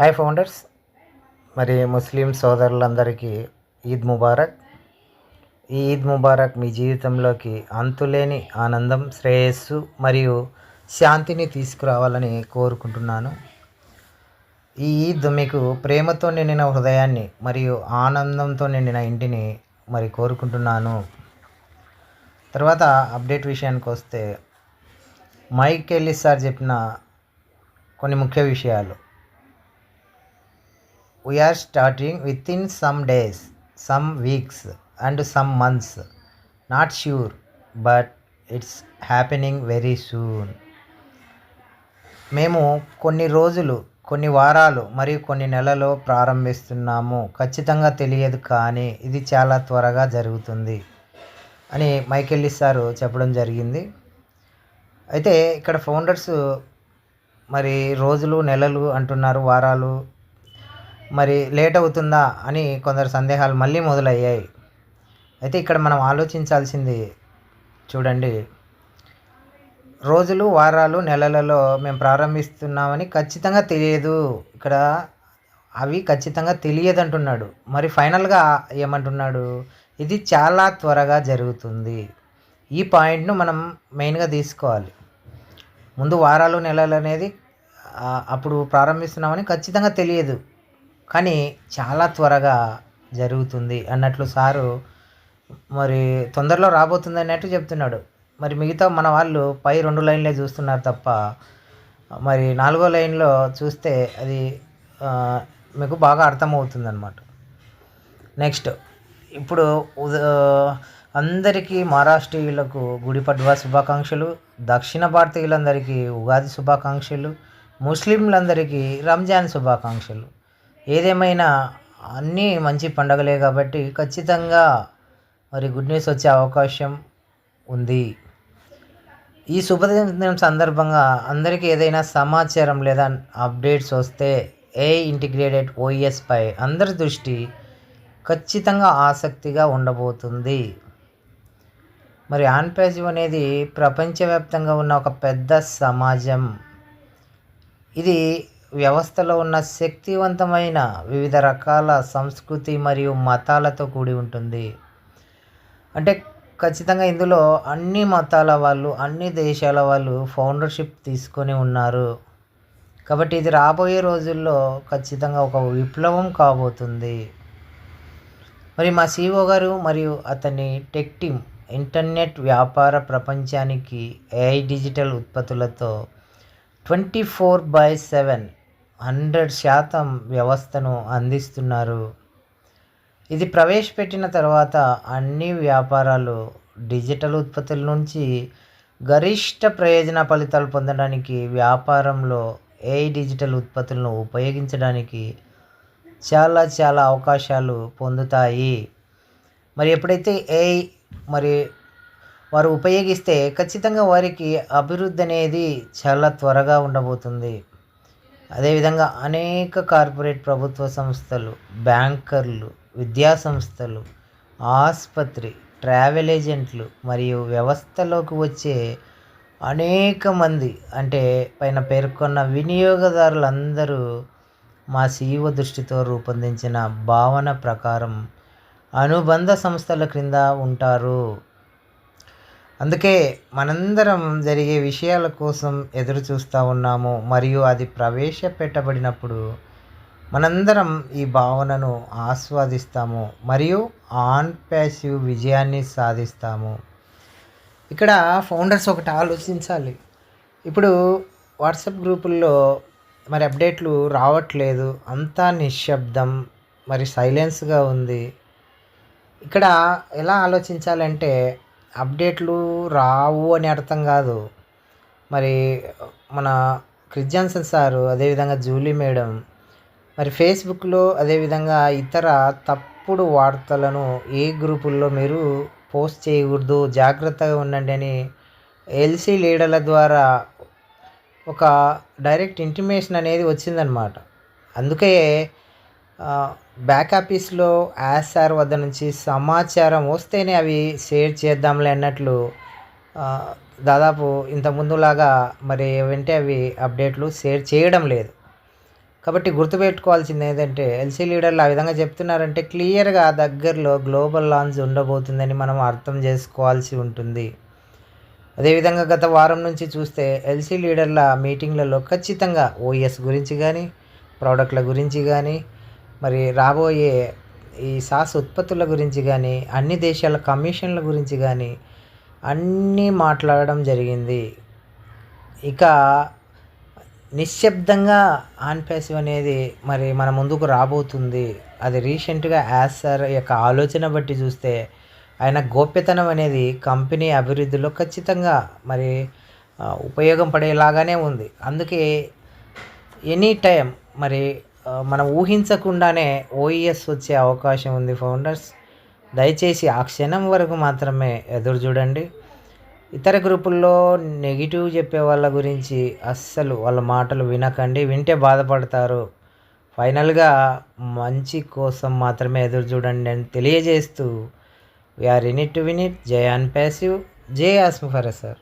Hi founders. మరి ముస్లిం సోదరులందరికీ ఈద్ ముబారక్. ఈ ఈద్ ముబారక్ మీ జీవితంలోకి అంతులేని ఆనందం శ్రేయస్సు మరియు శాంతిని తీసుకురావాలని కోరుకుంటున్నాను. ఈ ఈద్ మీకు ప్రేమతో నిండిన హృదయాన్ని మరియు ఆనందంతో నిండిన ఇంటిని మరి కోరుకుంటున్నాను. తర్వాత అప్డేట్ విషయానికి వస్తే మైక్ ఎల్లి సార్ చెప్పిన కొన్ని ముఖ్య విషయాలు. We are starting with in some days some weeks and some months not sure but it's happening very soon మేము కొన్ని రోజులు కొన్ని వారాలు మరియు కొన్ని నెలలో ప్రారంభిస్తున్నాము. ఖచ్చితంగా తెలియదు కానీ ఇది చాలా త్వరగా జరుగుతుంది అని మైకెల్లి సారు చెప్పడం జరిగింది. అయితే ఇక్కడ ఫౌండర్స్ మరి రోజులు నెలలు అంటున్నారు వారాలు మరి లేట్ అవుతుందా అని కొందరు సందేహాలు మళ్ళీ మొదలయ్యాయి. అయితే ఇక్కడ మనం ఆలోచించాల్సింది చూడండి. రోజులు వారాలు నెలలలో మేము ప్రారంభిస్తున్నామని ఖచ్చితంగా తెలియదు. ఇక్కడ అవి ఖచ్చితంగా తెలియదు అంటున్నాడు మరి ఫైనల్గా ఏమంటున్నాడు? ఇది చాలా త్వరగా జరుగుతుంది. ఈ పాయింట్ను మనం మెయిన్గా తీసుకోవాలి. ముందు వారాలు నెలలు అనేది అప్పుడు ప్రారంభిస్తున్నామని ఖచ్చితంగా తెలియదు. కానీ చాలా త్వరగా జరుగుతుంది అన్నట్లు సారు మరి తొందరలో రాబోతుంది అన్నట్టు చెప్తున్నాడు. మరి మిగతా మన వాళ్ళు పై రెండు లైన్లే చూస్తున్నారు తప్ప మరి నాలుగో లైన్లో చూస్తే అది మీకు బాగా అర్థమవుతుంది అనమాట నెక్స్ట్ ఇప్పుడు అందరికీ మహారాష్ట్రీయులకు గుడి పడ్వా శుభాకాంక్షలు దక్షిణ భారతీయులందరికీ ఉగాది శుభాకాంక్షలు ముస్లింలందరికీ రంజాన్ శుభాకాంక్షలు. ఏదేమైనా అన్నీ మంచి పండగలే కాబట్టి ఖచ్చితంగా మరి గుడ్ న్యూస్ వచ్చే అవకాశం ఉంది. ఈ శుభదినం సందర్భంగా అందరికీ ఏదైనా సమాచారం లేదా అప్డేట్స్ వస్తే ఏ ఇంటిగ్రేటెడ్ ఓఎస్పై అందరి దృష్టి ఖచ్చితంగా ఆసక్తిగా ఉండబోతుంది. మరి ఆన్పాజివ్ అనేది ప్రపంచవ్యాప్తంగా ఉన్న ఒక పెద్ద సమాజం. ఇది వ్యవస్థలో ఉన్న శక్తివంతమైన వివిధ రకాల సంస్కృతి మరియు మతాలతో కూడి ఉంటుంది. అంటే ఖచ్చితంగా ఇందులో అన్ని మతాల వాళ్ళు అన్ని దేశాల వాళ్ళు ఫౌండర్షిప్ తీసుకొని ఉన్నారు. కాబట్టి ఇది రాబోయే రోజుల్లో ఖచ్చితంగా ఒక విప్లవం కాబోతుంది. మరి మా సీఓ గారు మరియు అతని టెక్ టీమ్ ఇంటర్నెట్ వ్యాపార ప్రపంచానికి AI digital ఉత్పత్తులతో twenty four by seven hundred శాతం వ్యవస్థను అందిస్తున్నారు. ఇది ప్రవేశపెట్టిన తర్వాత అన్ని వ్యాపారాలు డిజిటల్ ఉత్పత్తుల నుంచి గరిష్ట ప్రయోజన ఫలితాలు పొందడానికి వ్యాపారంలో ఏ డిజిటల్ ఉత్పత్తులను ఉపయోగించడానికి చాలా చాలా అవకాశాలు పొందుతాయి. మరి ఎప్పుడైతే ఏ మరి వారు ఉపయోగిస్తే ఖచ్చితంగా వారికి అభివృద్ధి అనేది చాలా త్వరగా ఉండబోతుంది. అదేవిధంగా అనేక కార్పొరేట్ ప్రభుత్వ సంస్థలు బ్యాంకర్లు విద్యా సంస్థలు ఆసుపత్రి ట్రావెల్ ఏజెంట్లు మరియు వ్యవస్థలోకి వచ్చే అనేక మంది అంటే పైన పేర్కొన్న వినియోగదారులందరూ మా సీఈఓ దృష్టితో రూపొందించిన భావన ప్రకారం అనుబంధ సంస్థల క్రింద ఉంటారు. అందుకే మనందరం జరిగే విషయాల కోసం ఎదురు చూస్తూ ఉన్నాము. మరియు అది ప్రవేశపెట్టబడినప్పుడు మనందరం ఈ భావనను ఆస్వాదిస్తాము. మరియు ఆన్ ప్యాసివ్ విజయాన్ని సాధిస్తాము. ఇక్కడ ఫౌండర్స్ ఒకటి ఆలోచించాలి. ఇప్పుడు వాట్సాప్ గ్రూపుల్లో మరి అప్డేట్లు రావట్లేదు. అంతా నిశ్శబ్దం మరి సైలెన్స్గా ఉంది. ఇక్కడ ఎలా ఆలోచించాలంటే అప్డేట్లు రావు అని అర్థం కాదు. మరి మన క్రిజాన్సన్ సారు అదేవిధంగా జూలీ మేడం మరి ఫేస్బుక్లో అదేవిధంగా ఇతర తప్పుడు వార్తలను ఏ గ్రూపుల్లో మీరు పోస్ట్ చేయకూడదు జాగ్రత్తగా ఉండండి అని ఎల్సీ లీడర్ల ద్వారా ఒక డైరెక్ట్ ఇంటిమేషన్ అనేది వచ్చిందనమాట అందుకే బ్యాక్ ఆఫీస్లో సార్ వద్ద నుంచి సమాచారం వస్తేనే అవి షేర్ చేద్దాంలే అన్నట్లు దాదాపు ఇంత ముందులాగా మరి ఏవంటే అవి అప్డేట్లు షేర్ చేయడం లేదు. కాబట్టి గుర్తుపెట్టుకోవాల్సింది ఏంటంటే ఎల్సీ లీడర్లు ఆ విధంగా చెప్తున్నారంటే క్లియర్గా దగ్గరలో గ్లోబల్ లాంచ్ ఉండబోతుందని మనం అర్థం చేసుకోవాల్సి ఉంటుంది. అదేవిధంగా గత వారం నుంచి చూస్తే ఎల్సీ లీడర్ల మీటింగ్లలో ఖచ్చితంగా ఓఎస్ గురించి కానీ ప్రోడక్ట్ల గురించి కానీ మరి రాబోయే ఈ సాస్ ఉత్పత్తుల గురించి కానీ అన్ని దేశాల కమిషన్ల గురించి కానీ అన్నీ మాట్లాడడం జరిగింది. ఇక నిశ్శబ్దంగా ఆన్ ప్యాసివ్ అనేది మరి మన ముందుకు రాబోతుంది. అది రీసెంట్గా యాజ్ సార్ యొక్క ఆలోచన బట్టి చూస్తే ఆయన గోప్యతనం అనేది కంపెనీ అభివృద్ధిలో ఖచ్చితంగా మరి ఉపయోగం పడేలాగానే ఉంది. అందుకే ఎనీ టైం మరి మనం ఊహించకుండానే ఓఈఎస్ వచ్చే అవకాశం ఉంది ఫౌండర్స్. దయచేసి ఆ క్షణం వరకు మాత్రమే ఎదురు చూడండి. ఇతర గ్రూపుల్లో నెగిటివ్ చెప్పే వాళ్ళ గురించి అస్సలు వాళ్ళ మాటలు వినకండి. వింటే బాధపడతారు. ఫైనల్గా మంచి కోసం మాత్రమే ఎదురు చూడండి అని తెలియజేస్తూ we're in it to win it జై అన్ ప్యాసివ్ జే ఆస్మి ఫర్ సార్.